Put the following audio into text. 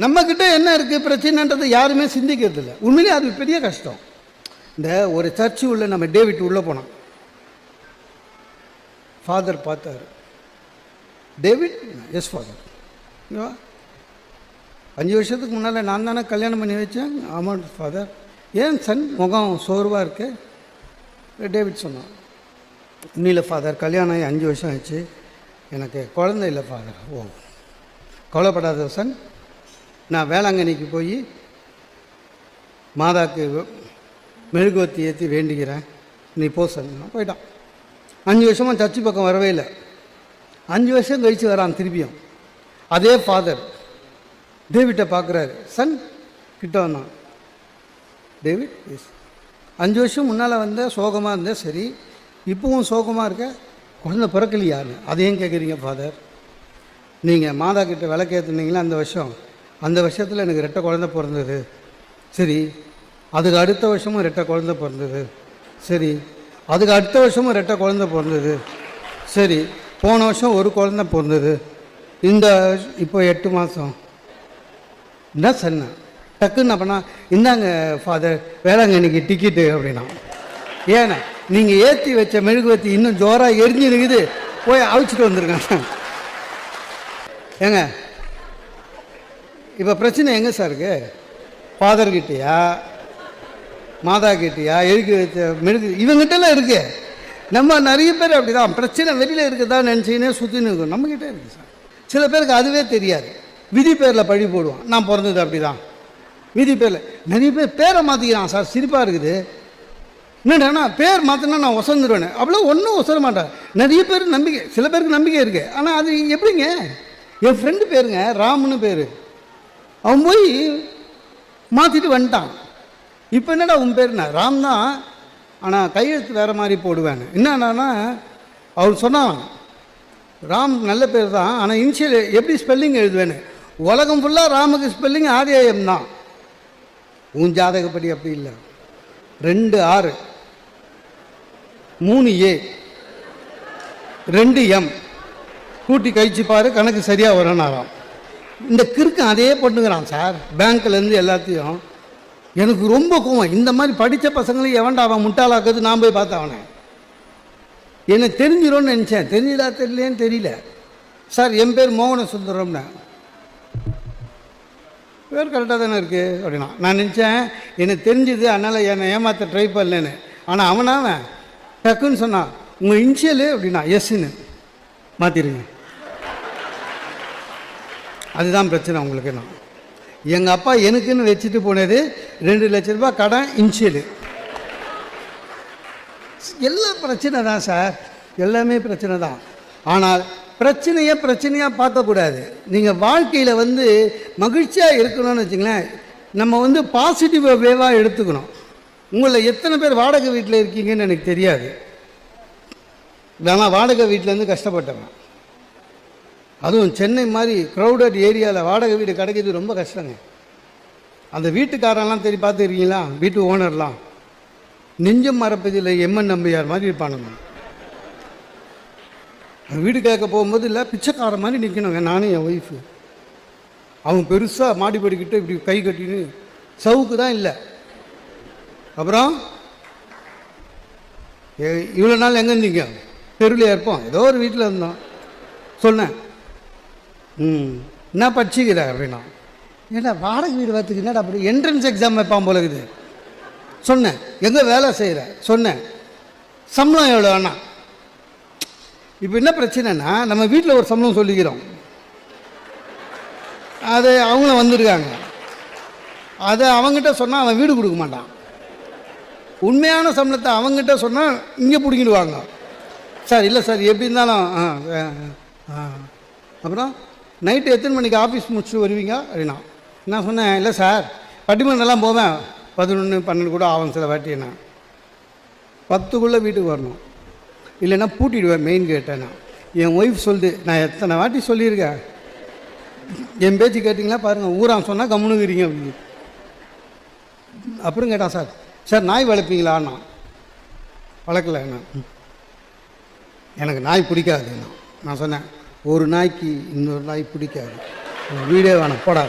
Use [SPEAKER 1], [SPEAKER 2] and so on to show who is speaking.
[SPEAKER 1] நம்மக்கிட்ட என்ன இருக்குது பிரச்சனைன்றது யாருமே சிந்திக்கிறது இல்லை. உண்மையிலே அது பெரிய கஷ்டம். இந்த ஒரு சர்ச்சு உள்ள நம்ம டேவிட் உள்ளே போனோம் ஃபாதர் பார்த்தார். டேவிட் எஸ் ஃபாதர் அஞ்சு வருஷத்துக்கு முன்னால் நான் தானே கல்யாணம் பண்ணி வச்சேன். ஆமாம் ஃபாதர் ஏன் சன்? முகம் சோர்வாக இருக்கு. டேவிட் சொன்னான். உண்மையில் ஃபாதர் கல்யாணம் ஆகி அஞ்சு வருஷம் ஆச்சு. எனக்கு குழந்தை இல்லை ஃபாதர் ஓ. கவலைப்படாத சன். நான் வேளாங்கண்ணிக்கு போய் மாதாக்கு மெழுகுவத்தி ஏற்றி வேண்டிக்கிறேன் நீ போ சொன்னான் போயிட்டான். அஞ்சு வருஷமாக சர்ச்சு பக்கம் வரவே இல்லை. அஞ்சு வருஷம் கழித்து வரான் திருப்பியும். அதே ஃபாதர் டேவிட்டை பார்க்குறாரு சன் கிட்ட வந்தான். David S. அஞ்சு வருஷம் முன்னால் வந்த சோகமாக இருந்தேன் சரி. இப்போவும் சோகமாக இருக்க? குழந்தை பிறக்கலையான்னு. அதையும் கேட்குறீங்க ஃபாதர் நீங்கள் மாதா கிட்ட விளக்கேற்றுனீங்களே அந்த வருஷம்? அந்த வருஷத்தில் எனக்கு ரெட்டை குழந்தை பிறந்தது. சரி அதுக்கு அடுத்த வருஷமும் ரெட்டை குழந்தை பிறந்தது. சரி அதுக்கு அடுத்த வருஷமும் ரெட்டை குழந்தை பிறந்தது. சரி போன வருஷம் ஒரு குழந்தை பிறந்தது. இந்த இப்போ எட்டு மாதம் என்ன சொன்னேன் டக்குன்னு அப்படின்னா இந்தாங்க ஃபாதர் வேளாங்கண்ணிக்கு டிக்கெட்டு அப்படின்னா. ஏண்ணே நீங்கள் ஏற்றி வச்ச மெழுகுவத்தி இன்னும் ஜோராக எரிஞ்சு இருக்குது போய் அழைச்சிட்டு வந்துருக்காங்க ஏங்க இப்போ பிரச்சனை எங்கே சார் இருக்கு? ஃபாதர்கிட்டயா மாதா கிட்டையா? எழுதி வச்ச மெழுகு? இவங்கிட்டலாம் இருக்கு. நம்ம நிறைய பேர் அப்படி தான் பிரச்சனை வெளியில் இருக்குதா நினச்சிக்கினே சுற்றின்னு இருக்கும். நம்மக்கிட்டே இருக்குது சார். சில பேருக்கு அதுவே தெரியாது. விதி பேரில் பழி போடுவான். நான் பிறந்தது அப்படி தான் விதி பேரில். நிறைய பேர் பேரை மாற்றிக்கிறான் சார். சிரிப்பாக இருக்குது. என்னடா பேர் மாற்றினா நான் ஒசந்துருவேன். அவ்வளோ ஒன்றும் ஒசர மாட்டேன். நிறைய பேர் நம்பிக்கை. சில பேருக்கு நம்பிக்கை இருக்குது ஆனால் அது எப்படிங்க? என் ஃப்ரெண்டு பேருங்க. ராம்னு பேர். அவன் போய் மாற்றிட்டு வந்துட்டான். இப்போ என்னடா உன் பேர் ராம் தான் ஆனால் கையெழுத்து வேறு மாதிரி போடுவேன். என்னன்னா அவர் சொன்னான் ராம் நல்ல பேர் தான் ஆனால் இனிஷியல் எப்படி ஸ்பெல்லிங் எழுதுவேன்னு? உலகம் ஃபுல்லாக ராமுக்கு ஸ்பெல்லிங் ஆர்ஏஎம் தான் உன் ஜாதகப்படி அப்படி இல்லை. ரெண்டு ஆறு. மூணு ஏ. ரெண்டு எம். கூட்டி கழிச்சு பாரு கணக்கு சரியாக வரனாராம் இந்த கிறுக்கு அதே பண்ணுங்கிறான் சார். பேங்க்லேருந்து எல்லாத்தையும். எனக்கு ரொம்ப கோவம். இந்த மாதிரி படித்த பசங்களையும் எவன்டா அவன் முட்டாளாக்குறது? நான் போய் பார்த்தேன் அவனை. எனக்கு தெரிஞ்சிடும்னு நினச்சேன். தெரிஞ்சிடா தெரியலேன்னு தெரியல. சார் என் பேர் மோகன சுந்தரம்னு பேர் கரெக்டாக தானே இருக்குது அப்படின்னா நான் நினச்சேன் எனக்கு தெரிஞ்சுது அதனால் என்னை ஏமாற்ற ட்ரை பண்ணலன்னு. ஆனால் அவனாவன் டக்குன்னு சொன்னான் உங்கள் இன்ஷியலு அப்படின்னா எஸ்ன்னு மாற்றிடுங்க அதுதான் பிரச்சனை உங்களுக்கு நான். எங்கள் அப்பா எனக்குன்னு வச்சுட்டு போனது ரெண்டு லட்ச ரூபாய் கடன் இன்ஷியலு. எல்லாம் பிரச்சனை தான் சார். எல்லாமே பிரச்சனை தான். ஆனால் பிரச்சனையை பிரச்சனையாக பார்க்கக்கூடாது நீங்கள் வாழ்க்கையில் வந்து மகிழ்ச்சியாக இருக்கணும்னு வச்சுங்களேன் நம்ம வந்து பாசிட்டிவ் வேவாக எடுத்துக்கணும். உங்களில் எத்தனை பேர் வாடகை வீட்டில் இருக்கீங்கன்னு எனக்கு தெரியாது. நான் வாடகை வீட்டிலேருந்து கஷ்டப்பட்டவன். அதுவும் சென்னை மாதிரி க்ரௌடட் ஏரியாவில் வாடகை வீடு கிடைக்கிறது ரொம்ப கஷ்டங்க. அந்த வீட்டுக்காரெல்லாம் தேடி பார்த்துருக்கீங்களா வீட்டு ஓனர்லாம். நெஞ்சம் மறப்பதில் எம்என் நம்பியார் மாதிரி இருப்பானுங்க. வீடு கேட்க போகும்போது இல்லை பிச்சைக்கார மாதிரி நிற்கணுங்க நானும் என் ஒய்ஃபு அவன் பெருசாக மாடி படிக்கிட்டு இப்படி கை கட்டின்னு சவுக்கு தான் இல்லை. அப்புறம் ஏ- இவ்வளோ நாள் எங்கே இருந்தீங்க? தெருவில் இருப்போம் ஏதோ ஒரு வீட்டில் இருந்தோம். சொன்னேன் என்ன படிச்சுக்கிற அப்படின்னா? ஏடா வாடகை வீடு வரத்துக்கு என்னடா அப்படி என்ட்ரன்ஸ் எக்ஸாம் வைப்பான் போல இருக்குது. சொன்னேன். எங்கே வேலை செய்கிற சொன்னேன். சம்பளம் எவ்வளோ அண்ணா இப்போ என்ன பிரச்சனைனா நம்ம வீட்டில் ஒரு சம்பளம் சொல்லிக்கிறோம். அது அவங்களும் வந்திருக்காங்க. அதை அவங்ககிட்ட சொன்னால் அவன் வீடு கொடுக்க மாட்டான். உண்மையான சம்பளத்தை அவங்ககிட்ட சொன்னால் இங்கே பிடிங்கிடுவாங்க. சார் இல்லை சார் எப்படி இருந்தாலும் ஆ, ஆ. அப்புறம்? நைட்டு எத்தனை மணிக்கு ஆஃபீஸ் முடிச்சுட்டு வருவீங்க? அப்படின்னா நான் சொன்னேன் இல்லை சார் பட்டிமன்றம்லாம் போவேன். பதினொன்று பன்னெண்டு கூட ஆகும் சில வாட்டி நான் பத்துக்குள்ளே வீட்டுக்கு வரணும். இல்லைன்னா பூட்டிடுவேன் மெயின் கேட்டை நான். என் ஒய்ஃப் சொல்லுது நான் எத்தனை வாட்டி சொல்லியிருக்கேன்? என் பேச்சு கேட்டிங்களா? பாருங்கள் ஊரான் சொன்னால் கம்முனுங்கிறீங்க. அப்படின்னு. அப்புறம் கேட்டான் சார் சார் நாய் வளர்ப்பீங்களான்னா வளர்க்கல என்ன? எனக்கு நாய் பிடிக்காது நான் சொன்னேன் ஒரு நாய்க்கு இன்னொரு நாய் பிடிக்காது. வீடே வேணாம் போடாது